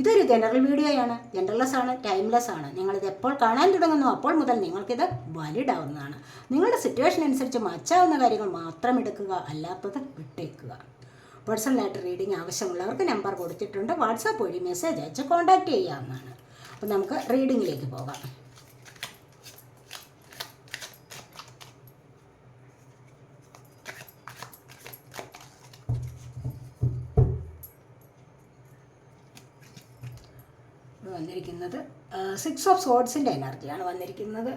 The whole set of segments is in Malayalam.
ഇതൊരു ജനറൽ വീഡിയോയാണ് ജനറൽലെസ് ആണ് ടൈംലെസ് ആണ്. നിങ്ങളിത് എപ്പോൾ കാണാൻ തുടങ്ങുന്നു അപ്പോൾ മുതൽ നിങ്ങൾക്കിത് വാലിഡ് ആവുന്നതാണ് നിങ്ങളുടെ സിറ്റുവേഷൻ അനുസരിച്ച് മച്ചാവുന്ന കാര്യങ്ങൾ മാത്രം എടുക്കുക അല്ലാത്തത് വിട്ടേക്കുക. പേഴ്സണൽ പേഴ്സണലായിട്ട് റീഡിംഗ് ആവശ്യമുള്ളവർക്ക് നമ്പർ കൊടുത്തിട്ടുണ്ട്. വാട്സാപ്പ് വഴി മെസ്സേജ് അയച്ച് കോൺടാക്റ്റ് ചെയ്യാവുന്നതാണ്. അപ്പോൾ നമുക്ക് റീഡിങ്ങിലേക്ക് പോകാം. വന്നിരിക്കുന്നത് സിക്സ് ഓഫ് സോഡ്സിന്റെ എനർജിയാണ് വന്നിരിക്കുന്നത്.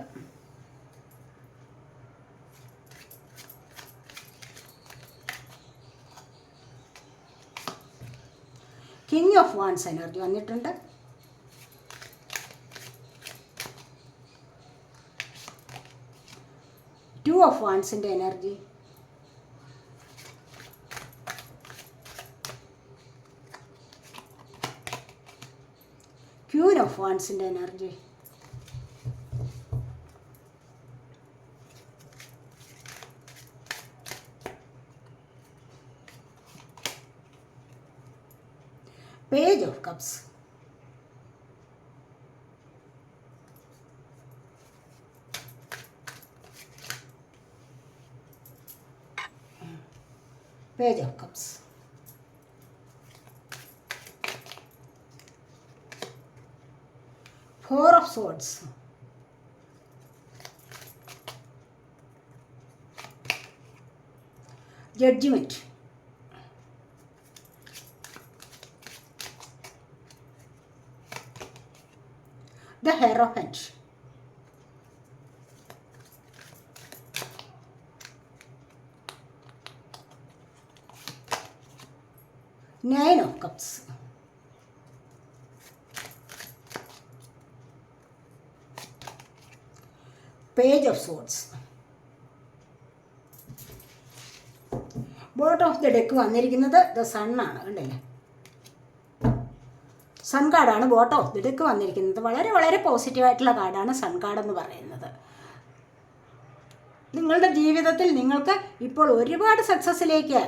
കിങ് ഓഫ് വാൻസ് എനർജി വന്നിട്ടുണ്ട്. ടു ഓഫ് വാൻസിന്റെ energy വാൻസിന്റെ energy. Page of cups page of cups swords judgement the hierophant nine of cups page of swords bottom of the deck വന്നിരിക്കുന്നത് ദ സണ്ണാണ് കണ്ടില്ലേ? സൺ കാർഡാണ് ബോട്ട് ഓഫ് ദി ഡെക്ക് വന്നിരിക്കുന്നത്. വളരെ വളരെ പോസിറ്റീവായിട്ടുള്ള കാർഡാണ് സൺ കാർഡ് എന്ന് പറയുന്നത്. നിങ്ങളുടെ ജീവിതത്തിൽ നിങ്ങൾക്ക് ഇപ്പോൾ ഒരുപാട് സക്സസ്സിലേക്ക്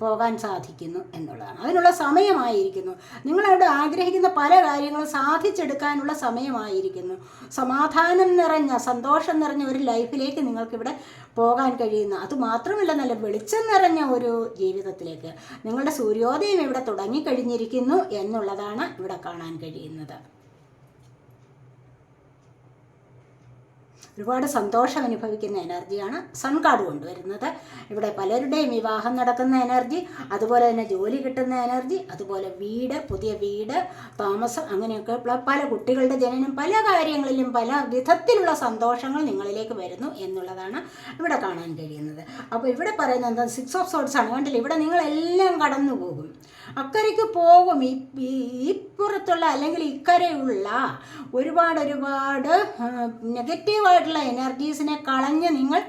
പോകാൻ സാധിക്കുന്നു എന്നുള്ളതാണ്. അതിനുള്ള സമയമായിരിക്കുന്നു. നിങ്ങളവിടെ ആഗ്രഹിക്കുന്ന പല കാര്യങ്ങളും സാധിച്ചെടുക്കാനുള്ള സമയമായിരിക്കുന്നു. സമാധാനം നിറഞ്ഞ സന്തോഷം നിറഞ്ഞ ഒരു ലൈഫിലേക്ക് നിങ്ങൾക്കിവിടെ പോകാൻ കഴിയുന്നു. അതുമാത്രമല്ല നല്ല വെളിച്ചം നിറഞ്ഞ ഒരു ജീവിതത്തിലേക്ക് നിങ്ങളുടെ സൂര്യോദയം ഇവിടെ തുടങ്ങിക്കഴിഞ്ഞിരിക്കുന്നു എന്നുള്ളതാണ് ഇവിടെ കാണാൻ കഴിയുന്നത്. ഒരുപാട് സന്തോഷം അനുഭവിക്കുന്ന എനർജിയാണ് സൺ കാർഡ് കൊണ്ടുവരുന്നത്. ഇവിടെ പലരുടെയും വിവാഹം നടക്കുന്ന എനർജി അതുപോലെ തന്നെ ജോലി കിട്ടുന്ന എനർജി അതുപോലെ വീട് പുതിയ വീട് താമസം അങ്ങനെയൊക്കെ പല- കുട്ടികളുടെ ജനനം പല കാര്യങ്ങളിലും പല വിധത്തിലുള്ള സന്തോഷങ്ങൾ നിങ്ങളിലേക്ക് വരുന്നു എന്നുള്ളതാണ് ഇവിടെ കാണാൻ കഴിയുന്നത്. അപ്പോൾ ഇവിടെ പറയുന്നത് എന്താ? സിക്സ് ഓഫ് സോഡ്സ് ആണ്. കണ്ടില്ല? ഇവിടെ നിങ്ങളെല്ലാം കടന്നു പോകും അക്കരയ്ക്ക് പോകും. ഈ ഈ- ഈ പുറത്തുള്ള അല്ലെങ്കിൽ ഇക്കരയുള്ള ഒരുപാട് ഒരുപാട് നെഗറ്റീവായിട്ടുള്ള എനർജീസിനെ കളഞ്ഞ് നിങ്ങൾ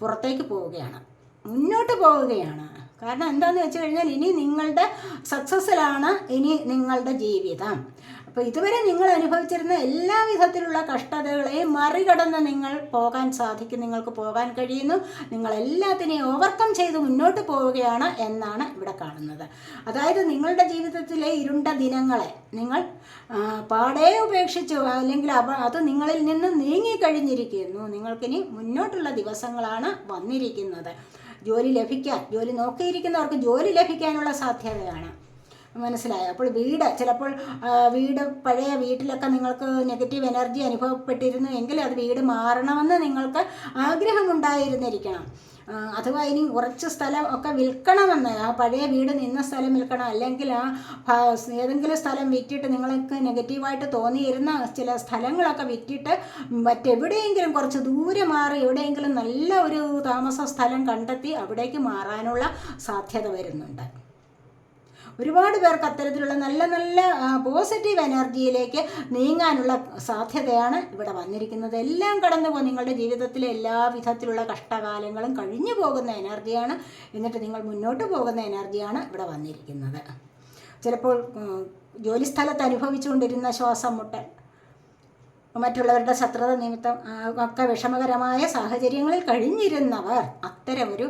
പുറത്തേക്ക് പോവുകയാണ്. മുന്നോട്ട് പോവുകയാണ്. കാരണം എന്താണെന്ന് വെച്ച് കഴിഞ്ഞാൽ ഇനി നിങ്ങളുടെ സക്സസ്സിലാണ് ഇനി നിങ്ങളുടെ ജീവിതം. അപ്പോൾ ഇതുവരെ നിങ്ങൾ അനുഭവിച്ചിരുന്ന എല്ലാ വിധത്തിലുള്ള കഷ്ടതകളെയും മറികടന്ന് നിങ്ങൾ പോകാൻ സാധിക്കും നിങ്ങൾക്ക് പോകാൻ കഴിയുന്നു. നിങ്ങൾ എല്ലാത്തിനെയും ഓവർകം ചെയ്ത് മുന്നോട്ട് പോവുകയാണ് എന്നാണ് ഇവിടെ കാണുന്നത്. അതായത് നിങ്ങളുടെ ജീവിതത്തിലെ ഇരുണ്ട ദിനങ്ങളെ നിങ്ങൾ പാടേ ഉപേക്ഷിച്ചു അല്ലെങ്കിൽ അത് നിങ്ങളിൽ നിന്ന് നീങ്ങിക്കഴിഞ്ഞിരിക്കുന്നു നിങ്ങൾക്കിനി മുന്നോട്ടുള്ള ദിവസങ്ങളാണ് വന്നിരിക്കുന്നത്. ജോലി ലഭിക്കാൻ ജോലി നോക്കിയിരിക്കുന്നവർക്ക് ജോലി ലഭിക്കാനുള്ള സാധ്യതയാണ്. മനസ്സിലായോ. അപ്പോൾ വീട് ചിലപ്പോൾ വീട് പഴയ വീട്ടിലൊക്കെ നിങ്ങൾക്ക് നെഗറ്റീവ് എനർജി അനുഭവപ്പെട്ടിരുന്നു എങ്കിൽ അത് വീട് മാറണമെന്ന് നിങ്ങൾക്ക് ആഗ്രഹമുണ്ടായിരുന്നിരിക്കണം. അഥവാ ഇനി കുറച്ച് സ്ഥലം ഒക്കെ വിൽക്കണമെന്ന് ആ പഴയ വീട് നിന്ന സ്ഥലം വിൽക്കണം അല്ലെങ്കിൽ ആ ഏതെങ്കിലും സ്ഥലം വിറ്റിട്ട് നിങ്ങൾക്ക് നെഗറ്റീവായിട്ട് തോന്നിയിരുന്ന ചില സ്ഥലങ്ങളൊക്കെ വിറ്റിട്ട് മറ്റെവിടെയെങ്കിലും കുറച്ച് ദൂരെ മാറി എവിടെയെങ്കിലും നല്ല ഒരു താമസ സ്ഥലം കണ്ടെത്തി അവിടേക്ക് മാറാനുള്ള സാധ്യത വരുന്നുണ്ട്. ഒരുപാട് പേർക്ക് അത്തരത്തിലുള്ള നല്ല നല്ല പോസിറ്റീവ് എനർജിയിലേക്ക് നീങ്ങാനുള്ള സാധ്യതയാണ് ഇവിടെ വന്നിരിക്കുന്നത്. എല്ലാം കടന്നു പോകും നിങ്ങളുടെ ജീവിതത്തിലെ എല്ലാ വിധത്തിലുള്ള കഷ്ടകാലങ്ങളും കഴിഞ്ഞു പോകുന്ന എനർജിയാണ് എന്നിട്ട് നിങ്ങൾ മുന്നോട്ട് പോകുന്ന എനർജിയാണ് ഇവിടെ വന്നിരിക്കുന്നത്. ചിലപ്പോൾ ജോലിസ്ഥലത്ത് അനുഭവിച്ചുകൊണ്ടിരുന്ന ശ്വാസം മുട്ടൽ മറ്റുള്ളവരുടെ ശത്രുത നിമിത്തം ഒക്കെ വിഷമകരമായ സാഹചര്യങ്ങളിൽ കഴിഞ്ഞിരുന്നവർ അത്തരമൊരു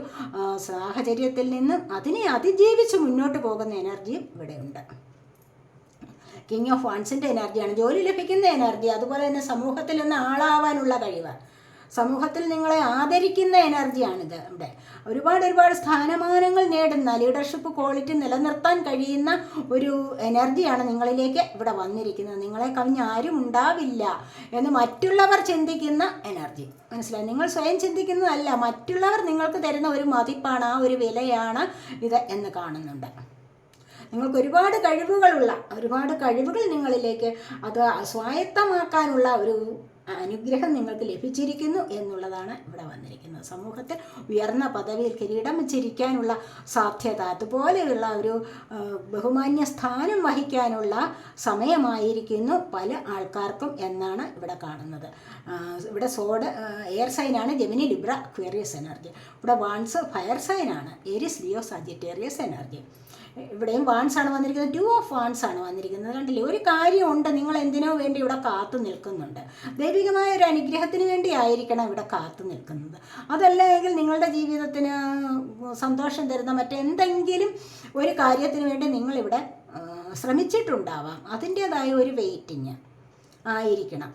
സാഹചര്യത്തിൽ നിന്ന് അതിനെ അതിജീവിച്ച് മുന്നോട്ട് പോകുന്ന എനർജിയും ഇവിടെയുണ്ട് കിങ് ഓഫ് വാൺസിന്റെ എനർജിയാണ് ജോലി ലഭിക്കുന്ന എനർജി അതുപോലെ തന്നെ സമൂഹത്തിൽ നിന്ന് ആളാവാനുള്ള കഴിവ്. സമൂഹത്തിൽ നിങ്ങളെ ആദരിക്കുന്ന എനർജിയാണിത് ഇവിടെ. ഒരുപാട് ഒരുപാട് സ്ഥാനമാനങ്ങൾ നേടുന്ന ലീഡർഷിപ്പ് ക്വാളിറ്റി നിലനിർത്താൻ കഴിയുന്ന ഒരു എനർജിയാണ് നിങ്ങളിലേക്ക് ഇവിടെ വന്നിരിക്കുന്നത്. നിങ്ങളെ കവിഞ്ഞ് ആരും ഉണ്ടാവില്ല എന്ന് മറ്റുള്ളവർ ചിന്തിക്കുന്ന എനർജി. മനസ്സിലായി? നിങ്ങൾ സ്വയം ചിന്തിക്കുന്നതല്ല മറ്റുള്ളവർ നിങ്ങൾക്ക് തരുന്ന ഒരു മതിപ്പാണ് ആ ഒരു വിലയാണ് ഇത് എന്ന് കാണുന്നുണ്ട്. നിങ്ങൾക്ക് ഒരുപാട് കഴിവുകളുള്ള ഒരുപാട് കഴിവുകൾ നിങ്ങളിലേക്ക് അത് സ്വായത്തമാക്കാനുള്ള ഒരു അനുഗ്രഹം നിങ്ങൾക്ക് ലഭിച്ചിരിക്കുന്നു എന്നുള്ളതാണ് ഇവിടെ വന്നിരിക്കുന്നത്. സമൂഹത്തിൽ ഉയർന്ന പദവിയിൽ കിരീടം ചിരിക്കാനുള്ള സാധ്യത അതുപോലെയുള്ള ഒരു ബഹുമാന്യ സ്ഥാനം വഹിക്കാനുള്ള സമയമായിരിക്കുന്നു പല ആൾക്കാർക്കും എന്നാണ് ഇവിടെ കാണുന്നത്. ഇവിടെ സോഡ് എയർ സൈനാണ് ജെമിനി ലിബ്ര ക്വേറിയസ് എനർജി. ഇവിടെ വാൺസ് ഫയർ സൈനാണ് എരിസ് ലിയോ സജിറ്റേറിയസ് എനർജി. ഇവിടെയും വാൺസ് ആണ് വന്നിരിക്കുന്നത്. ടു ഓഫ് വാൺസ് ആണ് വന്നിരിക്കുന്നത്. കണ്ടില്ലേ? ഒരു കാര്യമുണ്ട്. നിങ്ങൾ എന്തിനോ വേണ്ടി ഇവിടെ കാത്തു നിൽക്കുന്നുണ്ട്. ദൈവികമായ ഒരു അനുഗ്രഹത്തിന് വേണ്ടി ആയിരിക്കണം ഇവിടെ കാത്തു നിൽക്കുന്നത്. അതല്ലെങ്കിൽ നിങ്ങളുടെ ജീവിതത്തിന് സന്തോഷം തരുന്ന മറ്റെന്തെങ്കിലും ഒരു കാര്യത്തിന് വേണ്ടി നിങ്ങളിവിടെ ശ്രമിച്ചിട്ടുണ്ടാവാം. അതിന്റെതായ ഒരു വെയിറ്റിങ് ആയിരിക്കണം.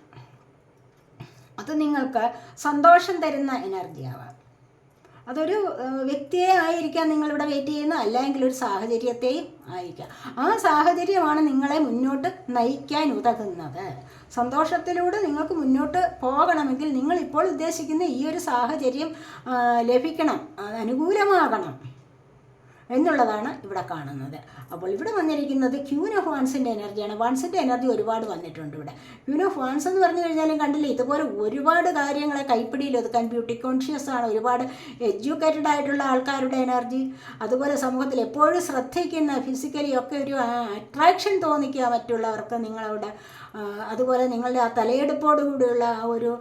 അത് നിങ്ങൾക്ക് സന്തോഷം തരുന്ന എനർജി ആവാം. അതൊരു വ്യക്തിയെ ആയിരിക്കാം നിങ്ങളിവിടെ വെയിറ്റ് ചെയ്യുന്ന അല്ലെങ്കിൽ ഒരു സാഹചര്യത്തെയും ആയിരിക്കാം. ആ സാഹചര്യമാണ് നിങ്ങളെ മുന്നോട്ട് നയിക്കാൻ ഉതകുന്നത്. സന്തോഷത്തിലൂടെ നിങ്ങൾക്ക് മുന്നോട്ട് പോകണമെങ്കിൽ നിങ്ങൾ ഇപ്പോൾ ഉദ്ദേശിക്കുന്ന ഈ ഒരു സാഹചര്യം ലഭിക്കണം. അത് അനുകൂലമാകണം. എന്നുള്ളതാണ് ഇവിടെ കാണുന്നത്. അപ്പോൾ ഇവിടെ വന്നിരിക്കുന്നത് ക്യൂൻ ഓഫ് വാൺസിന്റെ എനർജിയാണ്. വാൺസിന്റെ എനർജി ഒരുപാട് വന്നിട്ടുണ്ട് ഇവിടെ. ക്യൂൻ ഓഫ് വാൺസ് എന്ന് പറഞ്ഞു കഴിഞ്ഞാലും കണ്ടില്ലേ ഇതുപോലെ ഒരുപാട് കാര്യങ്ങളെ കൈപ്പിടിയിൽ ഒതുക്കാൻ ബ്യൂട്ടി കോൺഷ്യസ് ആണ്. ഒരുപാട് എഡ്യൂക്കേറ്റഡ് ആയിട്ടുള്ള ആൾക്കാരുടെ എനർജി. അതുപോലെ സമൂഹത്തിൽ എപ്പോഴും ശ്രദ്ധിക്കുന്ന ഫിസിക്കലി ഒക്കെ ഒരു അട്രാക്ഷൻ തോന്നിക്കുക മറ്റുള്ളവർക്ക് നിങ്ങളവിടെ അതുപോലെ നിങ്ങളുടെ ആ തലയെടുപ്പോടുകൂടിയുള്ള ആ ഒരു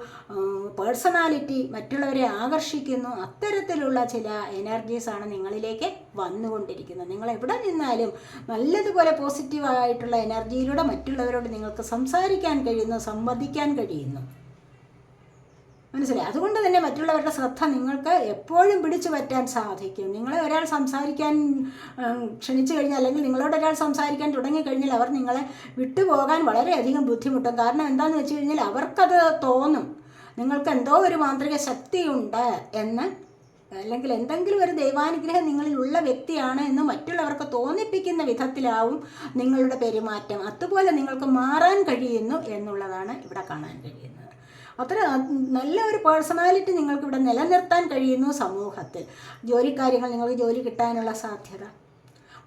പേഴ്സണാലിറ്റി മറ്റുള്ളവരെ ആകർഷിക്കുന്നു. അത്തരത്തിലുള്ള ചില എനർജീസാണ് നിങ്ങളിലേക്ക് വന്നുകൊണ്ടിരിക്കുന്നത്. നിങ്ങൾ എവിടെ നിന്നാലും നല്ലതുപോലെ പോസിറ്റീവായിട്ടുള്ള എനർജിയിലൂടെ മറ്റുള്ളവരോട് നിങ്ങൾക്ക് സംസാരിക്കാൻ കഴിയുന്നു സംവദിക്കാൻ കഴിയുന്നു. മനസ്സിലായി? അതുകൊണ്ട് തന്നെ മറ്റുള്ളവരുടെ ശ്രദ്ധ നിങ്ങൾക്ക് എപ്പോഴും പിടിച്ചു പറ്റാൻ സാധിക്കും. നിങ്ങളെ ഒരാൾ സംസാരിക്കാൻ ക്ഷണിച്ചു കഴിഞ്ഞാൽ അല്ലെങ്കിൽ നിങ്ങളോട് ഒരാൾ സംസാരിക്കാൻ തുടങ്ങിക്കഴിഞ്ഞാൽ അവർ നിങ്ങളെ വിട്ടുപോകാൻ വളരെയധികം ബുദ്ധിമുട്ടും. കാരണം എന്താണെന്ന് വെച്ച് കഴിഞ്ഞാൽ അവർക്കത് തോന്നും. നിങ്ങൾക്ക് എന്തോ ഒരു മാന്ത്രിക ശക്തിയുണ്ട് എന്ന്. അല്ലെങ്കിൽ എന്തെങ്കിലും ഒരു ദൈവാനുഗ്രഹം നിങ്ങളിലുള്ള വ്യക്തിയാണ് എന്ന് മറ്റുള്ളവർക്ക് തോന്നിപ്പിക്കുന്ന വിധത്തിലാവും നിങ്ങളുടെ പെരുമാറ്റം. അതുപോലെ നിങ്ങൾക്ക് മാറാൻ കഴിയുന്നു എന്നുള്ളതാണ് ഇവിടെ കാണാൻ കഴിയുന്നത്. അത്ര നല്ല ഒരു പേഴ്സണാലിറ്റി നിങ്ങൾക്ക് ഇവിടെ നിലനിർത്താൻ കഴിയുന്നു സമൂഹത്തിൽ. ജോലിക്കാര്യങ്ങൾ നിങ്ങൾക്ക് ജോലി കിട്ടാനുള്ള സാധ്യത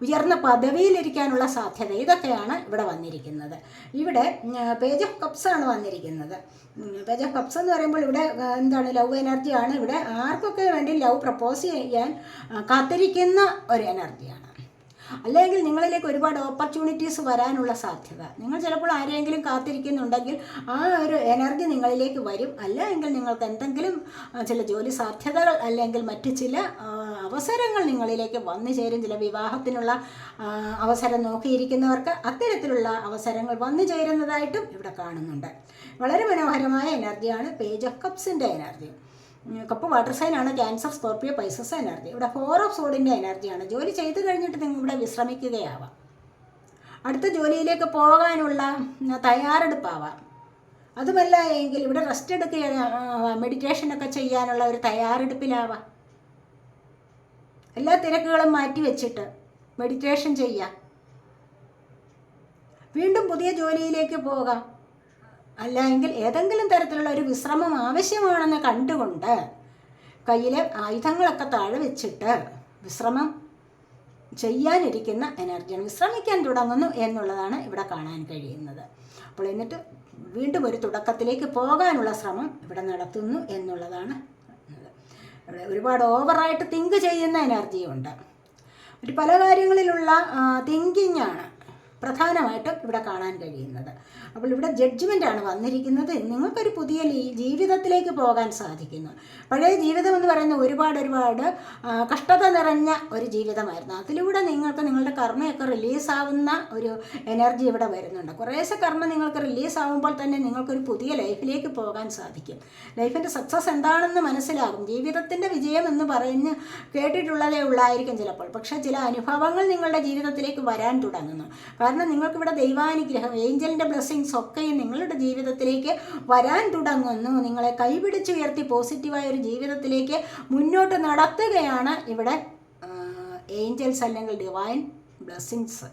ഉയർന്ന പദവിയിലിരിക്കാനുള്ള സാധ്യത ഇതൊക്കെയാണ് ഇവിടെ വന്നിരിക്കുന്നത്. ഇവിടെ പേജ് ഓഫ് കപ്സ് ആണ് വന്നിരിക്കുന്നത്. പേജ് ഓഫ് കപ്സ് എന്ന് പറയുമ്പോൾ ഇവിടെ എന്താണ് ലവ് എനർജിയാണ് ഇവിടെ ആർക്കൊക്കെ വേണ്ടി ലവ് പ്രപ്പോസ് ചെയ്യാൻ കാത്തിരിക്കുന്ന ഒരു എനർജിയാണ് അല്ലെങ്കിൽ നിങ്ങളിലേക്ക് ഒരുപാട് ഓപ്പർച്യൂണിറ്റീസ് വരാനുള്ള സാധ്യത. നിങ്ങൾ ചിലപ്പോൾ ആരെങ്കിലും കാത്തിരിക്കുന്നുണ്ടെങ്കിൽ ആ ഒരു എനർജി നിങ്ങളിലേക്ക് വരും. അല്ലെങ്കിൽ നിങ്ങൾക്ക് എന്തെങ്കിലും ചില ജോലി സാധ്യതകൾ അല്ലെങ്കിൽ മറ്റ് ചില അവസരങ്ങൾ നിങ്ങളിലേക്ക് വന്നു ചേരും. ചില വിവാഹത്തിനുള്ള അവസരം നോക്കിയിരിക്കുന്നവർക്ക് അത്തരത്തിലുള്ള അവസരങ്ങൾ വന്നു ചേരുന്നതായിട്ടും ഇവിടെ കാണുന്നുണ്ട്. വളരെ മനോഹരമായ എനർജിയാണ് പേജ് ഓഫ് കപ്സിന്റെ എനർജി കപ്പ് വാട്ടർ സൈൻ ആണ് ക്യാൻസർ സ്കോർപ്പിയോ പൈസസ് എനർജി ഇവിടെ ഫോർ ഓഫ് സോഡിന്റെ എനർജിയാണ് ജോലി ചെയ്ത് കഴിഞ്ഞിട്ട് നിങ്ങൾ ഇവിടെ വിശ്രമിക്കുകയാവാം. അടുത്ത ജോലിയിലേക്ക് പോകാനുള്ള തയ്യാറെടുപ്പാവാം. അതുമല്ല എങ്കിൽ ഇവിടെ റെസ്റ്റ് എടുക്കുക മെഡിറ്റേഷനൊക്കെ ചെയ്യാനുള്ള ഒരു തയ്യാറെടുപ്പിലാവാം. എല്ലാ തിരക്കുകളും മാറ്റി വെച്ചിട്ട് മെഡിറ്റേഷൻ ചെയ്യാം. വീണ്ടും പുതിയ ജോലിയിലേക്ക് പോകാം. അല്ല എങ്കിൽ ഏതെങ്കിലും തരത്തിലുള്ള ഒരു വിശ്രമം ആവശ്യമാണെന്ന് കണ്ടുകൊണ്ട് കയ്യിലെ ആയുധങ്ങളൊക്കെ താഴെ വെച്ചിട്ട് വിശ്രമം ചെയ്യാനിരിക്കുന്ന എനർജിയാണ് വിശ്രമിക്കാൻ തുടങ്ങുന്നു എന്നുള്ളതാണ് ഇവിടെ കാണാൻ കഴിയുന്നത്. അപ്പോൾ എന്നിട്ട് വീണ്ടും ഒരു തുടക്കത്തിലേക്ക് പോകാനുള്ള ശ്രമം ഇവിടെ നടത്തുന്നു എന്നുള്ളതാണ് ഒരുപാട് ഓവറായിട്ട് തിങ്ക് ചെയ്യുന്ന എനർജിയുണ്ട് ഒരു പല കാര്യങ്ങളിലുള്ള തിങ്കിങ്ങാണ് പ്രധാനമായിട്ടും ഇവിടെ കാണാൻ കഴിയുന്നത്. അപ്പോൾ ഇവിടെ ജഡ്ജ്മെന്റ് ആണ് വന്നിരിക്കുന്നത്. നിങ്ങൾക്കൊരു പുതിയ ജീവിതത്തിലേക്ക് പോകാൻ സാധിക്കുന്നു. പഴയ ജീവിതം എന്ന് പറയുന്ന ഒരുപാട് ഒരുപാട് കഷ്ടത നിറഞ്ഞ ഒരു ജീവിതമായിരുന്നു. അതിലൂടെ നിങ്ങൾക്ക് നിങ്ങളുടെ കർമ്മയൊക്കെ റിലീസാവുന്ന ഒരു എനർജി ഇവിടെ വരുന്നുണ്ട്. കുറേശ്ശെ കർമ്മ നിങ്ങൾക്ക് റിലീസ് ആവുമ്പോൾ തന്നെ നിങ്ങൾക്കൊരു പുതിയ ലൈഫിലേക്ക് പോകാൻ സാധിക്കും. ലൈഫിന്റെ സക്സസ് എന്താണെന്ന് മനസ്സിലാകും. ജീവിതത്തിന്റെ വിജയം എന്ന് പറഞ്ഞ് കേട്ടിട്ടുള്ളതേ ഉള്ളായിരിക്കും ചിലപ്പോൾ. പക്ഷേ ചില അനുഭവങ്ങൾ നിങ്ങളുടെ ജീവിതത്തിലേക്ക് വരാൻ തുടങ്ങുന്നു. കാരണം നിങ്ങൾക്കിവിടെ ദൈവാനുഗ്രഹം ഏഞ്ചലിന്റെ ബ്ലെസ്സിങ്സ് ഒക്കെയും നിങ്ങളുടെ ജീവിതത്തിലേക്ക് വരാൻ തുടങ്ങുന്നു. നിങ്ങളെ കൈപിടിച്ചുയർത്തി പോസിറ്റീവായ ഒരു ജീവിതത്തിലേക്ക് മുന്നോട്ട് നടത്തുകയാണ് ഇവിടെ ഏഞ്ചൽസ് അല്ലെങ്കിൽ ഡിവൈൻ ബ്ലെസ്സിങ്സ്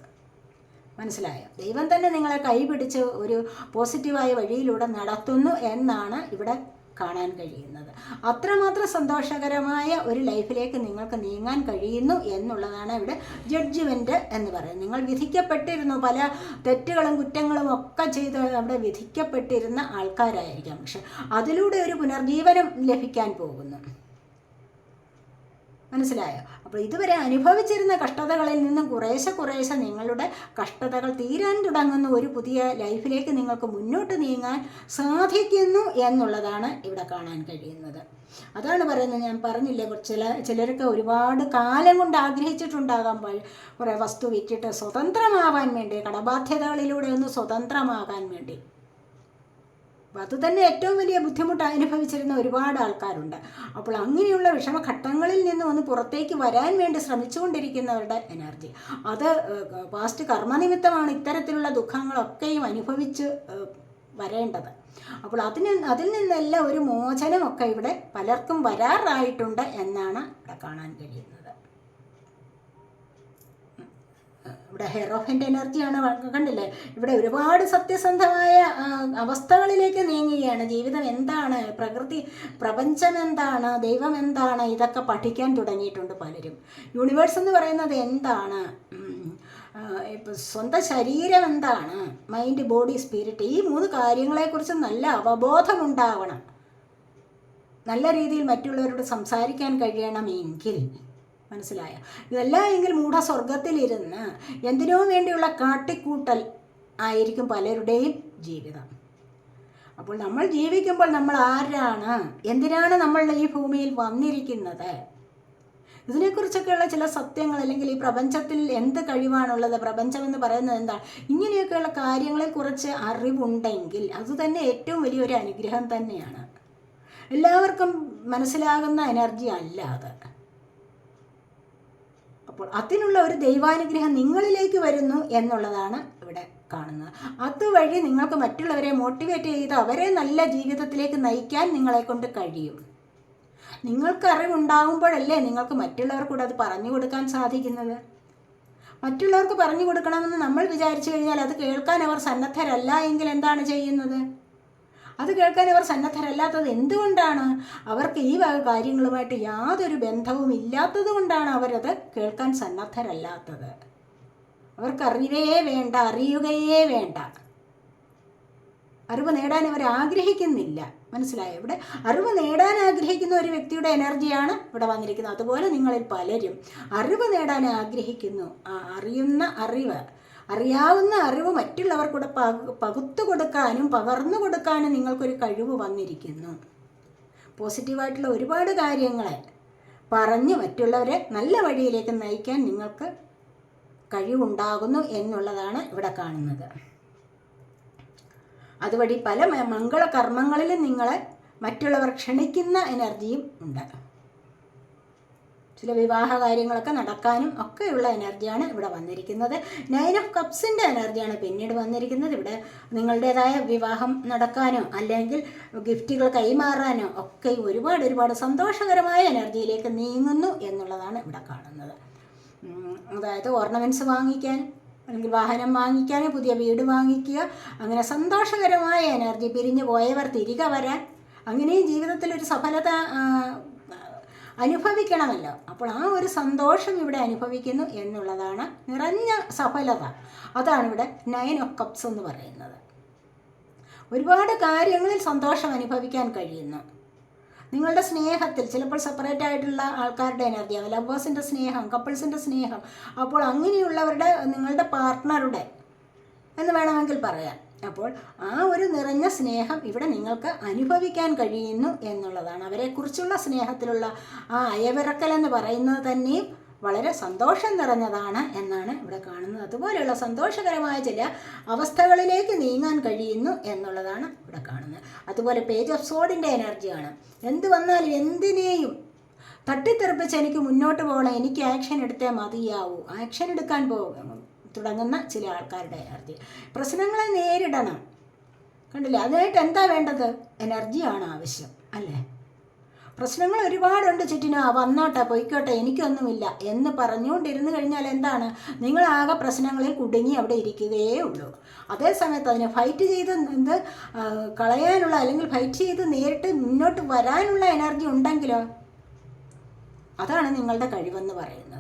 മനസ്സിലായോ? ദൈവം തന്നെ നിങ്ങളെ കൈപിടിച്ച് ഒരു പോസിറ്റീവായ വഴിയിലൂടെ നടത്തുന്നു എന്നാണ് ഇവിടെ കാണാൻ കഴിയുന്നത്. അത്രമാത്രം സന്തോഷകരമായ ഒരു ലൈഫിലേക്ക് നിങ്ങൾക്ക് നീങ്ങാൻ കഴിയുന്നു എന്നുള്ളതാണ് ഇവിടെ ജഡ്ജ്മെന്റ് എന്ന് പറയുന്നത്. നിങ്ങൾ വിധിക്കപ്പെട്ടിരുന്നു പല തെറ്റുകളും കുറ്റങ്ങളും ഒക്കെ ചെയ്ത് അവിടെ വിധിക്കപ്പെട്ടിരുന്ന ആൾക്കാരായിരിക്കാം. പക്ഷെ അതിലൂടെ ഒരു പുനർജീവനം ലഭിക്കാൻ പോകുന്നു. മനസ്സിലായോ? അപ്പോൾ ഇതുവരെ അനുഭവിച്ചിരുന്ന കഷ്ടതകളിൽ നിന്നും കുറേശ്ശെ കുറേശ്ശെ നിങ്ങളുടെ കഷ്ടതകൾ തീരാൻ തുടങ്ങുന്ന ഒരു പുതിയ ലൈഫിലേക്ക് നിങ്ങൾക്ക് മുന്നോട്ട് നീങ്ങാൻ സാധിക്കുന്നു എന്നുള്ളതാണ് ഇവിടെ കാണാൻ കഴിയുന്നത്. അതാണ് പറയുന്നത് ഞാൻ പറഞ്ഞില്ലേ ചില ചിലർക്ക് ഒരുപാട് കാലം കൊണ്ട് ആഗ്രഹിച്ചിട്ടുണ്ടാകാം കുറേ വസ്തു വിറ്റിട്ട് സ്വതന്ത്രമാവാൻ വേണ്ടി കടബാധ്യതകളിലൂടെ ഒന്ന് സ്വതന്ത്രമാകാൻ വേണ്ടി. അപ്പോൾ അത് തന്നെ ഏറ്റവും വലിയ ബുദ്ധിമുട്ട് അനുഭവിച്ചിരുന്ന ഒരുപാട് ആൾക്കാരുണ്ട്. അപ്പോൾ അങ്ങനെയുള്ള വിഷമഘട്ടങ്ങളിൽ നിന്ന് ഒന്ന് പുറത്തേക്ക് വരാൻ വേണ്ടി ശ്രമിച്ചുകൊണ്ടിരിക്കുന്നവരുടെ എനർജി. അത് പാസ്റ്റ് കർമ്മനിമിത്തമാണ് ഇത്തരത്തിലുള്ള ദുഃഖങ്ങളൊക്കെയും അനുഭവിച്ച് വരേണ്ടത്. അപ്പോൾ അതിന് അതിൽ നിന്നെല്ലാം ഒരു മോചനമൊക്കെ ഇവിടെ പലർക്കും വരാറായിട്ടുണ്ട് എന്നാണ് ഇവിടെ കാണാൻ കഴിയുന്നത്. ഇവിടെ ഹെറോഫിന്റെ എനർജിയാണ് കണ്ടില്ലേ? ഇവിടെ ഒരുപാട് സത്യസന്ധമായ അവസ്ഥകളിലേക്ക് നീങ്ങുകയാണ്. ജീവിതം എന്താണ്? പ്രകൃതി പ്രപഞ്ചം എന്താണ്? ദൈവം എന്താണ്? ഇതൊക്കെ പഠിക്കാൻ തുടങ്ങിയിട്ടുണ്ട് പലരും. യൂണിവേഴ്സ് എന്ന് പറയുന്നത് എന്താണ്? ഇപ്പം സ്വന്തം ശരീരം എന്താണ്? മൈൻഡ് ബോഡി സ്പിരിറ്റ് ഈ മൂന്ന് കാര്യങ്ങളെക്കുറിച്ച് നല്ല അവബോധമുണ്ടാവണം. നല്ല രീതിയിൽ മറ്റുള്ളവരോട് സംസാരിക്കാൻ കഴിയണമെങ്കിൽ മനസ്സിലായ. ഇതല്ല എങ്കിൽ മൂഢസ്വർഗത്തിലിരുന്ന് എന്തിനോ വേണ്ടിയുള്ള കാട്ടിക്കൂട്ടൽ ആയിരിക്കും പലരുടെയും ജീവിതം. അപ്പോൾ നമ്മൾ ജീവിക്കുമ്പോൾ നമ്മൾ ആരാണ്? എന്തിനാണ് നമ്മൾ ഈ ഭൂമിയിൽ വന്നിരിക്കുന്നത്? ഇതിനെക്കുറിച്ചൊക്കെയുള്ള ചില സത്യങ്ങൾ അല്ലെങ്കിൽ ഈ പ്രപഞ്ചത്തിൽ എന്ത് കഴിവാണുള്ളത് പ്രപഞ്ചം എന്ന് പറയുന്നത് എന്താണ് ഇങ്ങനെയൊക്കെയുള്ള കാര്യങ്ങളെക്കുറിച്ച് അറിവുണ്ടെങ്കിൽ അതുതന്നെ ഏറ്റവും വലിയൊരു അനുഗ്രഹം തന്നെയാണ്. എല്ലാവർക്കും മനസ്സിലാകുന്ന എനർജി അല്ല അത്. അപ്പോൾ അതിനുള്ള ഒരു ദൈവാനുഗ്രഹം നിങ്ങളിലേക്ക് വരുന്നു എന്നുള്ളതാണ് ഇവിടെ കാണുന്നത്. അതുവഴി നിങ്ങൾക്ക് മറ്റുള്ളവരെ മോട്ടിവേറ്റ് ചെയ്ത് അവരെ നല്ല ജീവിതത്തിലേക്ക് നയിക്കാൻ നിങ്ങളെ കൊണ്ട് കഴിയും. നിങ്ങൾക്ക് അറിവുണ്ടാകുമ്പോഴല്ലേ നിങ്ങൾക്ക് മറ്റുള്ളവർക്കൂടെ അത് പറഞ്ഞു കൊടുക്കാൻ സാധിക്കുന്നത്? മറ്റുള്ളവർക്ക് പറഞ്ഞു കൊടുക്കണമെന്ന് നമ്മൾ വിചാരിച്ചു കഴിഞ്ഞാൽ അത് കേൾക്കാൻ അവർ സന്നദ്ധരല്ല എങ്കിൽ എന്താണ് ചെയ്യുന്നത്? അത് കേൾക്കാൻ ഇവർ സന്നദ്ധരല്ലാത്തത് എന്തുകൊണ്ടാണ്? അവർക്ക് ഈ കാര്യങ്ങളുമായിട്ട് യാതൊരു ബന്ധവും ഇല്ലാത്തത് കൊണ്ടാണ് അവരത് കേൾക്കാൻ സന്നദ്ധരല്ലാത്തത്. അവർക്ക് അറിവേ വേണ്ട അറിയുകയേ വേണ്ട. അറിവ് നേടാൻ അവർ ആഗ്രഹിക്കുന്നില്ല. മനസ്സിലായോ? ഇവിടെ അറിവ് നേടാൻ ആഗ്രഹിക്കുന്ന ഒരു വ്യക്തിയുടെ എനർജിയാണ് ഇവിടെ വന്നിരിക്കുന്നത്. അതുപോലെ നിങ്ങളിൽ പലരും അറിവ് നേടാൻ ആഗ്രഹിക്കുന്നു. ആ അറിയുന്ന അറിവ്. അറിയാവുന്ന അറിവ് മറ്റുള്ളവർക്കൂടെ പകു പകുത്തു കൊടുക്കാനും പകർന്നു കൊടുക്കാനും നിങ്ങൾക്കൊരു കഴിവ് വന്നിരിക്കുന്നു. പോസിറ്റീവായിട്ടുള്ള ഒരുപാട് കാര്യങ്ങളെ പറഞ്ഞ് മറ്റുള്ളവരെ നല്ല വഴിയിലേക്ക് നയിക്കാൻ നിങ്ങൾക്ക് കഴിവുണ്ടാകുന്നു എന്നുള്ളതാണ് ഇവിടെ കാണുന്നത്. അതുവഴി പല മംഗളകർമ്മങ്ങളിലും നിങ്ങളെ മറ്റുള്ളവർ ക്ഷണിക്കുന്ന എനർജിയും ഉണ്ട്. ചില വിവാഹ കാര്യങ്ങളൊക്കെ നടക്കാനും ഒക്കെയുള്ള എനർജിയാണ് ഇവിടെ വന്നിരിക്കുന്നത്. നയൻ ഓഫ് കപ്സിന്റെ എനർജിയാണ് പിന്നീട് വന്നിരിക്കുന്നത്. ഇവിടെ നിങ്ങളുടേതായ വിവാഹം നടക്കാനോ അല്ലെങ്കിൽ ഗിഫ്റ്റുകൾ കൈമാറാനോ ഒക്കെ ഒരുപാട് ഒരുപാട് സന്തോഷകരമായ എനർജിയിലേക്ക് നീങ്ങുന്നു എന്നുള്ളതാണ് ഇവിടെ കാണുന്നത്. അതായത് ഓർണമെന്റ്സ് വാങ്ങിക്കാൻ അല്ലെങ്കിൽ വാഹനം വാങ്ങിക്കാൻ പുതിയ വീട് വാങ്ങിക്കുക അങ്ങനെ സന്തോഷകരമായ എനർജി പിരിഞ്ഞു പോയവർ തിരികെ വരാൻ അങ്ങനെയും ജീവിതത്തിൽ ഒരു സഫലത അനുഭവിക്കണമല്ലോ. അപ്പോൾ ആ ഒരു സന്തോഷം ഇവിടെ അനുഭവിക്കുന്നു എന്നുള്ളതാണ് നിറഞ്ഞ സഫലത. അതാണ് ഇവിടെ നയൻ ഓഫ് കപ്സ് എന്ന് പറയുന്നത്. ഒരുപാട് കാര്യങ്ങളിൽ സന്തോഷം അനുഭവിക്കാൻ കഴിയുന്നു. നിങ്ങളുടെ സ്നേഹത്തിൽ ചിലപ്പോൾ സെപ്പറേറ്റ് ആയിട്ടുള്ള ആൾക്കാരുടെ എനർജി ലവേഴ്സിന്റെ സ്നേഹം കപ്പിൾസിന്റെ സ്നേഹം അപ്പോൾ അങ്ങനെയുള്ളവരുടെ നിങ്ങളുടെ പാർട്ട്ണറുടെ എന്ന് വേണമെങ്കിൽ പറയാം. അപ്പോൾ ആ ഒരു നിറഞ്ഞ സ്നേഹം ഇവിടെ നിങ്ങൾക്ക് അനുഭവിക്കാൻ കഴിയുന്നു എന്നുള്ളതാണ്. അവരെക്കുറിച്ചുള്ള സ്നേഹത്തിലുള്ള ആ അയവിറക്കൽ എന്ന് പറയുന്നത് തന്നെയും വളരെ സന്തോഷം നിറഞ്ഞതാണ് എന്നാണ് ഇവിടെ കാണുന്നത്. അതുപോലെയുള്ള സന്തോഷകരമായ ചില അവസ്ഥകളിലേക്ക് നീങ്ങാൻ കഴിയുന്നു എന്നുള്ളതാണ് ഇവിടെ കാണുന്നത്. അതുപോലെ പേജ് ഓഫ് സോഡിന്റെ എനർജിയാണ്. എന്ത് വന്നാലും എന്തിനേയും തട്ടിത്തെറിപ്പിച്ച് എനിക്ക് മുന്നോട്ട് പോകണം എനിക്ക് ആക്ഷൻ എടുത്തേ മതിയാവൂ. ആക്ഷൻ എടുക്കാൻ പോകും. തുടങ്ങുന്ന ചില ആൾക്കാരുടെ എനർജി. പ്രശ്നങ്ങളെ നേരിടണം. കണ്ടില്ലേ? അതിനായിട്ട് എന്താ വേണ്ടത്? എനർജിയാണ് ആവശ്യം അല്ലേ? പ്രശ്നങ്ങൾ ഒരുപാടുണ്ട് ചുറ്റിനും വന്നോട്ടെ പൊയ്ക്കോട്ടെ എനിക്കൊന്നുമില്ല എന്ന് പറഞ്ഞുകൊണ്ടിരുന്നു കഴിഞ്ഞാൽ എന്താണ്? നിങ്ങളാകെ പ്രശ്നങ്ങളിൽ കുടുങ്ങി അവിടെ ഇരിക്കുകയേ ഉള്ളൂ. അതേസമയത്ത് അതിനെ ഫൈറ്റ് ചെയ്ത് എന്ത് കളയാനുള്ള അല്ലെങ്കിൽ ഫൈറ്റ് ചെയ്ത് നേരിട്ട് മുന്നോട്ട് വരാനുള്ള എനർജി ഉണ്ടെങ്കിലോ? അതാണ് നിങ്ങളുടെ കഴിവെന്ന് പറയുന്നത്.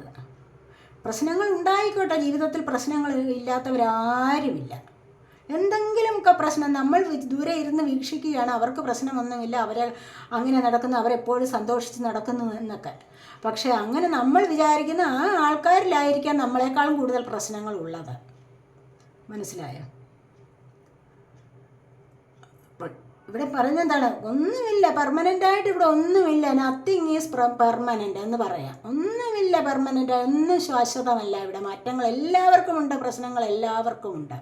പ്രശ്നങ്ങൾ ഉണ്ടായിക്കോട്ടെ ജീവിതത്തിൽ പ്രശ്നങ്ങൾ ഇല്ലാത്തവരാരുമില്ല. എന്തെങ്കിലുമൊക്കെ പ്രശ്നം നമ്മൾ ദൂരെ ഇരുന്ന് വീക്ഷിക്കുകയാണ്. അവർക്ക് പ്രശ്നമൊന്നുമില്ല. അവരെ അങ്ങനെ നടക്കുന്നു. അവരെപ്പോഴും സന്തോഷിച്ച് നടക്കുന്നു എന്നൊക്കെ. പക്ഷേ അങ്ങനെ നമ്മൾ വിചാരിക്കുന്ന ആ ആൾക്കാരിലായിരിക്കാം നമ്മളെക്കാളും കൂടുതൽ പ്രശ്നങ്ങൾ ഉള്ളത് മനസ്സിലായോ അപ്പോൾ ഇവിടെ പറഞ്ഞെന്താണ്? ഒന്നുമില്ല പെർമനന്റ് ആയിട്ട് ഇവിടെ ഒന്നുമില്ല. നത്തിങ് ഈസ് പെർമനന്റ് എന്ന് പറയാം. ഒന്നുമില്ല പെർമനന്റ് ഒന്നും ശാശ്വതമല്ല ഇവിടെ. മാറ്റങ്ങൾ എല്ലാവർക്കും ഉണ്ട് പ്രശ്നങ്ങൾ എല്ലാവർക്കും ഉണ്ട്.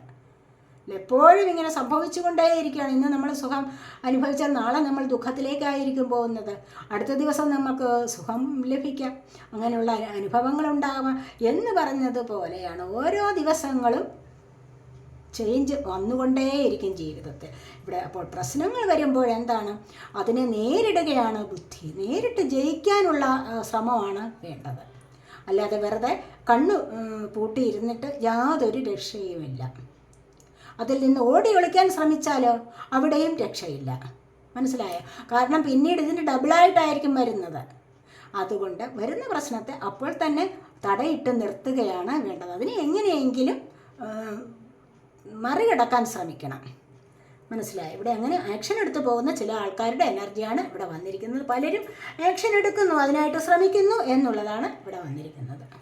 എപ്പോഴും ഇങ്ങനെ സംഭവിച്ചുകൊണ്ടേയിരിക്കുകയാണ്. ഇന്ന് നമ്മൾ സുഖം അനുഭവിച്ചാൽ നാളെ നമ്മൾ ദുഃഖത്തിലേക്കായിരിക്കും പോകുന്നത്. അടുത്ത ദിവസം നമുക്ക് സുഖം ലഭിക്കാം. അങ്ങനെയുള്ള അനുഭവങ്ങളുണ്ടാവാം എന്ന് പറഞ്ഞതുപോലെയാണ് ഓരോ ദിവസങ്ങളും ചേഞ്ച് വന്നുകൊണ്ടേയിരിക്കും ജീവിതത്തിൽ. ഇവിടെ അപ്പോൾ പ്രശ്നങ്ങൾ വരുമ്പോൾ എന്താണ്? അതിനെ നേരിടുകയാണ് ബുദ്ധി. നേരിട്ട് ജയിക്കാനുള്ള ശ്രമമാണ് വേണ്ടത്. അല്ലാതെ വെറുതെ കണ്ണ് പൂട്ടിയിരുന്നിട്ട് യാതൊരു രക്ഷയുമില്ല. അതിൽ നിന്ന് ഓടി ഒളിക്കാൻ ശ്രമിച്ചാലോ? അവിടെയും രക്ഷയില്ല. മനസ്സിലായോ? കാരണം പിന്നീട് ഇതിന് ഡബിളായിട്ടായിരിക്കും വരുന്നത്. അതുകൊണ്ട് വരുന്ന പ്രശ്നത്തെ അപ്പോൾ തന്നെ തടയിട്ട് നിർത്തുകയാണ് വേണ്ടത്. അതിനെ എങ്ങനെയെങ്കിലും മറികടക്കാൻ ശ്രമിക്കണം. മനസ്സിലായി? ഇവിടെ അങ്ങനെ ആക്ഷൻ എടുത്തു പോകുന്ന ചില ആൾക്കാരുടെ എനർജിയാണ് ഇവിടെ വന്നിരിക്കുന്നത്. പലരും ആക്ഷൻ എടുക്കുന്നു അതിനായിട്ട് ശ്രമിക്കുന്നു എന്നുള്ളതാണ് ഇവിടെ വന്നിരിക്കുന്നത്.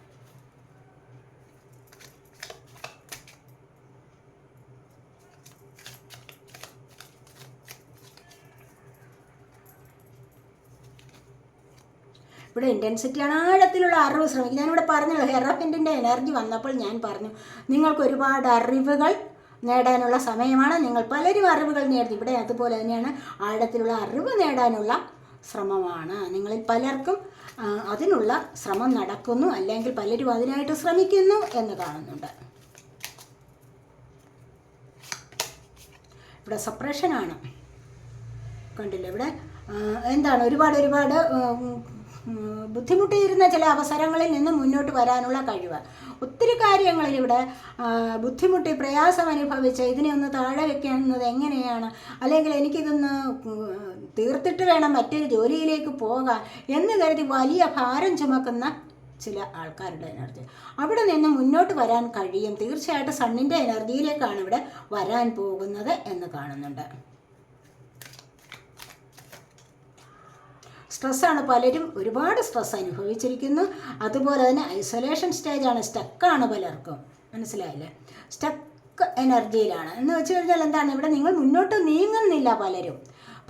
ഇവിടെ ഇന്റൻസിറ്റിയാണ് ആഴത്തിലുള്ള അറിവ് ശ്രമിക്കുക ഞാനിവിടെ പറഞ്ഞല്ലോ ഹെറഫിന്റെ എനർജി വന്നപ്പോൾ ഞാൻ പറഞ്ഞു നിങ്ങൾക്ക് ഒരുപാട് അറിവുകൾ നേടാനുള്ള സമയമാണ്. നിങ്ങൾ പലരും അറിവുകൾ നേടി ഇവിടെ അതുപോലെ തന്നെയാണ് ആഴത്തിലുള്ള അറിവ് നേടാനുള്ള ശ്രമമാണ്. നിങ്ങളിൽ പലർക്കും അതിനുള്ള ശ്രമം നടക്കുന്നു. അല്ലെങ്കിൽ പലരും അതിനായിട്ട് ശ്രമിക്കുന്നു എന്ന് കാണുന്നുണ്ട്. ഇവിടെ സപ്രഷനാണ് കണ്ടില്ല? ഇവിടെ എന്താണ്? ഒരുപാട് ഒരുപാട് ബുദ്ധിമുട്ടിയിരുന്ന ചില അവസരങ്ങളിൽ നിന്ന് മുന്നോട്ട് വരാനുള്ള കഴിവ്. ഒത്തിരി ആ, ബുദ്ധിമുട്ടി പ്രയാസം അനുഭവിച്ച് ഇതിനെ ഒന്ന് താഴെ വെക്കുന്നത് എങ്ങനെയാണ്? അല്ലെങ്കിൽ എനിക്കിതൊന്ന് തീർത്തിട്ട് വേണം മറ്റൊരു ജോലിയിലേക്ക് പോകാൻ എന്ന് കരുതി വലിയ ഭാരം ചുമക്കുന്ന ചില ആൾക്കാരുടെ എനർജി. അവിടെ നിന്ന് മുന്നോട്ട് വരാൻ കഴിയും. തീർച്ചയായിട്ടും സണ്ണിന്റെ എനർജിയിലേക്കാണ് ഇവിടെ വരാൻ പോകുന്നത് എന്ന് കാണുന്നുണ്ട്. സ്ട്രെസ്സാണ്. പലരും ഒരുപാട് സ്ട്രെസ് അനുഭവിച്ചിരിക്കുന്നു. അതുപോലെ തന്നെ ഐസൊലേഷൻ സ്റ്റേജാണ് സ്റ്റക്കാണ് പലർക്കും. മനസ്സിലായില്ലേ? സ്റ്റക്ക് എനർജിയിലാണ്. എന്ന് വെച്ച് കഴിഞ്ഞാൽ എന്താണ്? ഇവിടെ നിങ്ങൾ മുന്നോട്ട് നീങ്ങുന്നില്ല പലരും.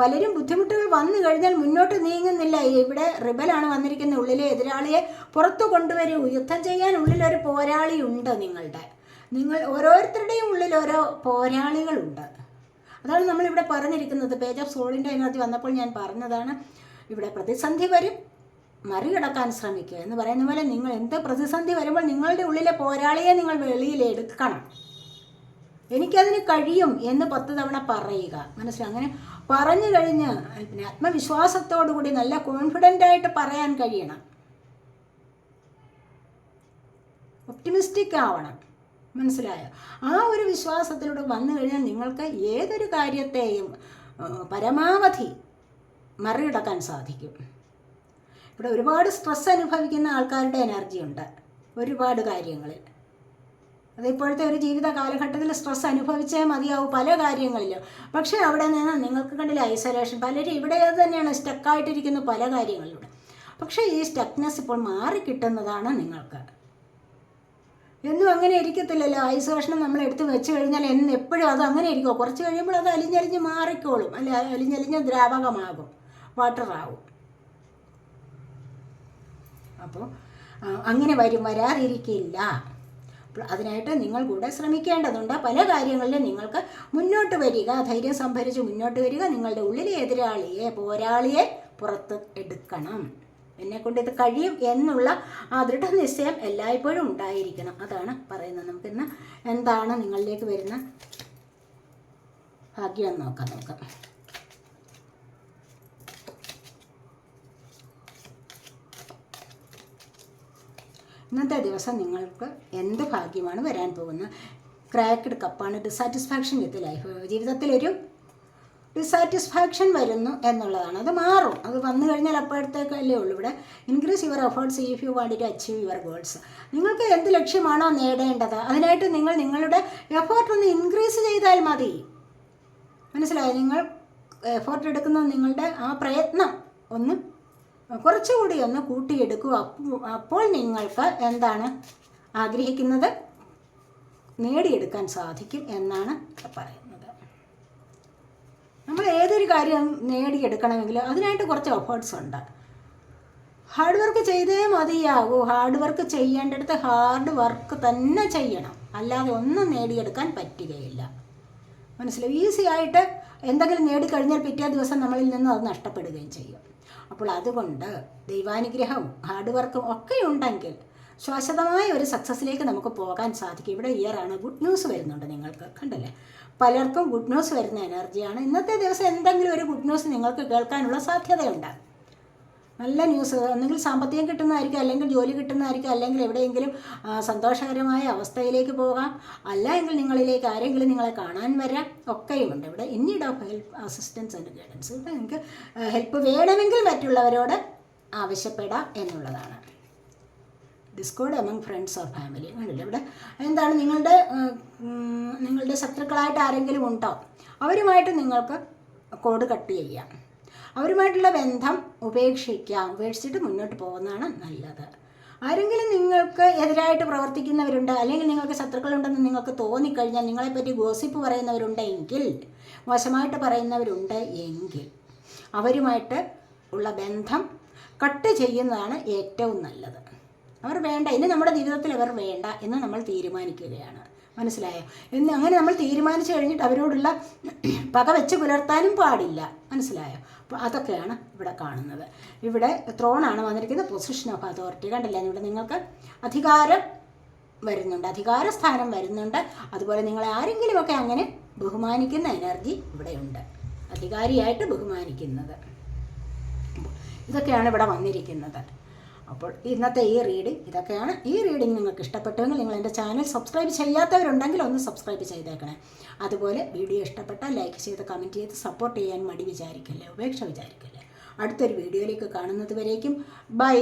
പലരും ബുദ്ധിമുട്ടുകൾ വന്നു കഴിഞ്ഞാൽ മുന്നോട്ട് നീങ്ങുന്നില്ല. ഇവിടെ റിബലാണ് വന്നിരിക്കുന്ന ഉള്ളിലെ എതിരാളിയെ പുറത്തു കൊണ്ടുവരൂ യുദ്ധം ചെയ്യാൻ ഉള്ളിലൊരു പോരാളി ഉണ്ട് നിങ്ങളുടെ. നിങ്ങൾ ഓരോരുത്തരുടെയും ഉള്ളിൽ ഓരോ പോരാളികളുണ്ട്. അതാണ് നമ്മളിവിടെ പറഞ്ഞിരിക്കുന്നത്. പേജ് ഓഫ് സോളിന്റെ എനർജി വന്നപ്പോൾ ഞാൻ പറഞ്ഞതാണ് ഇവിടെ പ്രതിസന്ധി വരും. മറികടക്കാൻ ശ്രമിക്കുക എന്ന് പറയുന്ന പോലെ നിങ്ങൾ എന്ത് പ്രതിസന്ധി വരുമ്പോൾ നിങ്ങളുടെ ഉള്ളിലെ പോരാളിയെ നിങ്ങൾ വെളിയിൽ എടുക്കണം. എനിക്കതിന് കഴിയും എന്ന് പത്ത് തവണ പറയുക. മനസ്സിലായി അങ്ങനെ പറഞ്ഞു കഴിഞ്ഞ് പിന്നെ ആത്മവിശ്വാസത്തോടുകൂടി നല്ല കോൺഫിഡന്റ് ആയിട്ട് പറയാൻ കഴിയണം. ഒപ്റ്റിമിസ്റ്റിക് ആവണം. മനസ്സിലായോ? ആ ഒരു വിശ്വാസത്തിലൂടെ വന്നു കഴിഞ്ഞാൽ നിങ്ങൾക്ക് ഏതൊരു കാര്യത്തെയും പരമാവധി മറികടക്കാൻ സാധിക്കും. ഇവിടെ ഒരുപാട് സ്ട്രെസ് അനുഭവിക്കുന്ന ആൾക്കാരുടെ എനർജി ഉണ്ട്. ഒരുപാട് കാര്യങ്ങളിൽ. അത് ഇപ്പോഴത്തെ ഒരു ജീവിത കാലഘട്ടത്തിൽ സ്ട്രെസ് അനുഭവിച്ചേ മതിയാവും പല കാര്യങ്ങളിലും. പക്ഷേ അവിടെ നിന്ന് നിങ്ങൾക്ക് കണ്ടില്ല ഐസൊലേഷൻ പലരും ഇവിടെ തന്നെയാണ് സ്റ്റക്കായിട്ടിരിക്കുന്നു പല കാര്യങ്ങളിലൂടെ പക്ഷേ ഈ സ്റ്റക്നെസ് ഇപ്പോൾ മാറിക്കിട്ടുന്നതാണ് നിങ്ങൾക്ക്. എന്നും അങ്ങനെ ഇരിക്കത്തില്ലല്ലോ. ഐസൊലേഷൻ നമ്മൾ എടുത്ത് വെച്ച് കഴിഞ്ഞാൽ എന്ന് എപ്പോഴും അത് അങ്ങനെ ഇരിക്കുമോ കുറച്ച് കഴിയുമ്പോൾ അത് അലിഞ്ഞലിഞ്ഞ് മാറിക്കോളും. അല്ലെ? അലിഞ്ഞലിഞ്ഞ് ദ്രാവകമാകും. വാട്ടർ ആവും. അപ്പോൾ അങ്ങനെ വരും വരാതിരിക്കില്ല. അതിനായിട്ട് നിങ്ങൾ കൂടെ ശ്രമിക്കേണ്ടതുണ്ട്. പല കാര്യങ്ങളിലും നിങ്ങൾക്ക് മുന്നോട്ട് വരിക ധൈര്യം സംഭരിച്ച് മുന്നോട്ട് വരിക നിങ്ങളുടെ ഉള്ളിലെ എതിരാളിയെ പോരാളിയെ പുറത്ത് എടുക്കണം. എന്നെ കൊണ്ട് ഇത് കഴിയും എന്നുള്ള ആ ദൃഢനിശ്ചയം എല്ലായ്പ്പോഴും ഉണ്ടായിരിക്കണം. അതാണ് പറയുന്നത്. നമുക്കിന്ന് എന്താണ് നിങ്ങളിലേക്ക് വരുന്ന ഭാഗ്യം നോക്കാം നോക്കാം. ഇന്നത്തെ ദിവസം നിങ്ങൾക്ക് എന്ത് ഭാഗ്യമാണ് വരാൻ പോകുന്നത്? ക്രാക്ക്ഡ് കപ്പാണ് ഡിസാറ്റിസ്ഫാക്ഷൻ വിത്ത് ലൈഫ് ജീവിതത്തിലൊരു ഡിസാറ്റിസ്ഫാക്ഷൻ വരുന്നു എന്നുള്ളതാണ്. അത് മാറും. അത് വന്നു കഴിഞ്ഞാൽ അപ്പോഴത്തേക്കല്ലേ ഉള്ളൂ. ഇവിടെ increase your efforts if you want to achieve your goals നിങ്ങൾക്ക് എന്ത് ലക്ഷ്യമാണോ നേടേണ്ടത്? അതിനായിട്ട് നിങ്ങൾ നിങ്ങളുടെ എഫേർട്ട് ഒന്ന് ഇൻക്രീസ് ചെയ്താൽ മതി. മനസ്സിലായോ? നിങ്ങൾ എഫേർട്ട് എടുക്കുന്ന നിങ്ങളുടെ ആ പ്രയത്നം ഒന്ന് കുറച്ചുകൂടി ഒന്ന് കൂട്ടിയെടുക്കുക അപ്പോൾ നിങ്ങൾക്ക് എന്താണ് ആഗ്രഹിക്കുന്നത്? നേടിയെടുക്കാൻ സാധിക്കും എന്നാണ് പറയുന്നത്. നമ്മൾ ഏതൊരു കാര്യം നേടിയെടുക്കണമെങ്കിൽ അതിനായിട്ട് കുറച്ച് എഫേർട്സ് ഉണ്ട്. ഹാർഡ് വർക്ക് ചെയ്തേ മതിയാകൂ. ഹാർഡ് വർക്ക് ചെയ്യേണ്ടടുത്ത് ഹാർഡ് വർക്ക് തന്നെ ചെയ്യണം. അല്ലാതെ ഒന്നും നേടിയെടുക്കാൻ പറ്റുകയില്ല. മനസ്സിലായി? ഈസി ആയിട്ട് എന്തെങ്കിലും നേടിക്കഴിഞ്ഞാൽ പിറ്റേ ദിവസം നമ്മളിൽ നിന്ന് അത് നഷ്ടപ്പെടുകയും ചെയ്യും. അപ്പോൾ അതുകൊണ്ട് ദൈവാനുഗ്രഹവും ഹാർഡ് വർക്കും ഒക്കെ ഉണ്ടെങ്കിൽ ശാശ്വതമായ ഒരു സക്സസ്സിലേക്ക് നമുക്ക് പോകാൻ സാധിക്കും. ഇവിടെ ഇയറാണ് ഗുഡ് ന്യൂസ് വരുന്നുണ്ട് നിങ്ങൾക്ക്. കണ്ടല്ലേ? പലർക്കും ഗുഡ് ന്യൂസ് വരുന്ന എനർജിയാണ് ഇന്നത്തെ ദിവസം എന്തെങ്കിലും ഒരു ഗുഡ് ന്യൂസ് നിങ്ങൾക്ക് കേൾക്കാനുള്ള സാധ്യതയുണ്ട്. നല്ല ന്യൂസ് ഒന്നുകിൽ സാമ്പത്തികം കിട്ടുന്നതായിരിക്കും അല്ലെങ്കിൽ ജോലി കിട്ടുന്നതായിരിക്കും അല്ലെങ്കിൽ എവിടെയെങ്കിലും സന്തോഷകരമായ അവസ്ഥയിലേക്ക് പോകാം. അല്ല എങ്കിൽ നിങ്ങളിലേക്ക് ആരെങ്കിലും നിങ്ങളെ കാണാൻ വരാം. ഒക്കെയുമുണ്ട് ഇവിടെ. In need of help assistance and guidance ഇവിടെ നിങ്ങൾക്ക് ഹെൽപ്പ് വേണമെങ്കിൽ മറ്റുള്ളവരോട് ആവശ്യപ്പെടാം എന്നുള്ളതാണ്. Discord among friends or family കണ്ടില്ല ഇവിടെ? എന്താണ് നിങ്ങളുടെ നിങ്ങളുടെ ശത്രുക്കളായിട്ട് ആരെങ്കിലും ഉണ്ടോ? അവരുമായിട്ട് നിങ്ങൾക്ക് കോഡ് കട്ട് ചെയ്യാം. അവരുമായിട്ടുള്ള ബന്ധം ഉപേക്ഷിക്കാം. ഉപേക്ഷിച്ചിട്ട് മുന്നോട്ട് പോകുന്നതാണ് നല്ലത്. ആരെങ്കിലും നിങ്ങൾക്ക് എതിരായിട്ട് പ്രവർത്തിക്കുന്നവരുണ്ട് അല്ലെങ്കിൽ നിങ്ങൾക്ക് ശത്രുക്കളുണ്ടെന്ന് നിങ്ങൾക്ക് തോന്നിക്കഴിഞ്ഞാൽ നിങ്ങളെപ്പറ്റി ഗോസിപ്പ് പറയുന്നവരുണ്ടെങ്കിൽ മോശമായിട്ട് പറയുന്നവരുണ്ട് എങ്കിൽ അവരുമായിട്ട് ഉള്ള ബന്ധം കട്ട് ചെയ്യുന്നതാണ് ഏറ്റവും നല്ലത്. അവർ വേണ്ട ഇനി നമ്മുടെ ജീവിതത്തിൽ അവർ വേണ്ട എന്ന് നമ്മൾ തീരുമാനിക്കുകയാണ്. മനസ്സിലായോ? എന്ന് അങ്ങനെ നമ്മൾ തീരുമാനിച്ചു കഴിഞ്ഞിട്ട് അവരോടുള്ള പക വെച്ച് പുലർത്താനും പാടില്ല. മനസ്സിലായോ? അപ്പോൾ അതൊക്കെയാണ് ഇവിടെ കാണുന്നത്. ഇവിടെ ത്രോണാണ് വന്നിരിക്കുന്നത് പൊസിഷൻ ഓഫ് അതോറിറ്റി കണ്ടില്ല? ഇവിടെ നിങ്ങൾക്ക് അധികാരം വരുന്നുണ്ട്. അധികാര സ്ഥാനം വരുന്നുണ്ട്. അതുപോലെ നിങ്ങളെ ആരെങ്കിലുമൊക്കെ അങ്ങനെ ബഹുമാനിക്കുന്ന എനർജി ഇവിടെയുണ്ട്. അധികാരിയായിട്ട് ബഹുമാനിക്കുന്നത്. ഇതൊക്കെയാണ് ഇവിടെ വന്നിരിക്കുന്നത്. അപ്പോൾ ഇന്നത്തെ ഈ റീഡിംഗ് ഇതൊക്കെയാണ്. ഈ റീഡിംഗ് നിങ്ങൾക്ക് ഇഷ്ടപ്പെട്ടുവെങ്കിൽ നിങ്ങൾ എന്റെ ചാനൽ സബ്സ്ക്രൈബ് ചെയ്യാത്തവരുണ്ടെങ്കിൽ ഒന്ന് സബ്സ്ക്രൈബ് ചെയ്തേക്കണേ. അതുപോലെ വീഡിയോ ഇഷ്ടപ്പെട്ടാൽ ലൈക്ക് ചെയ്ത് കമന്റ് ചെയ്ത് സപ്പോർട്ട് ചെയ്യാൻ മടി വിചാരിക്കല്ലേ? ഉപേക്ഷ വിചാരിക്കല്ലേ? അടുത്തൊരു വീഡിയോയിലേക്ക് കാണുന്നത് വരേക്കും. ബൈ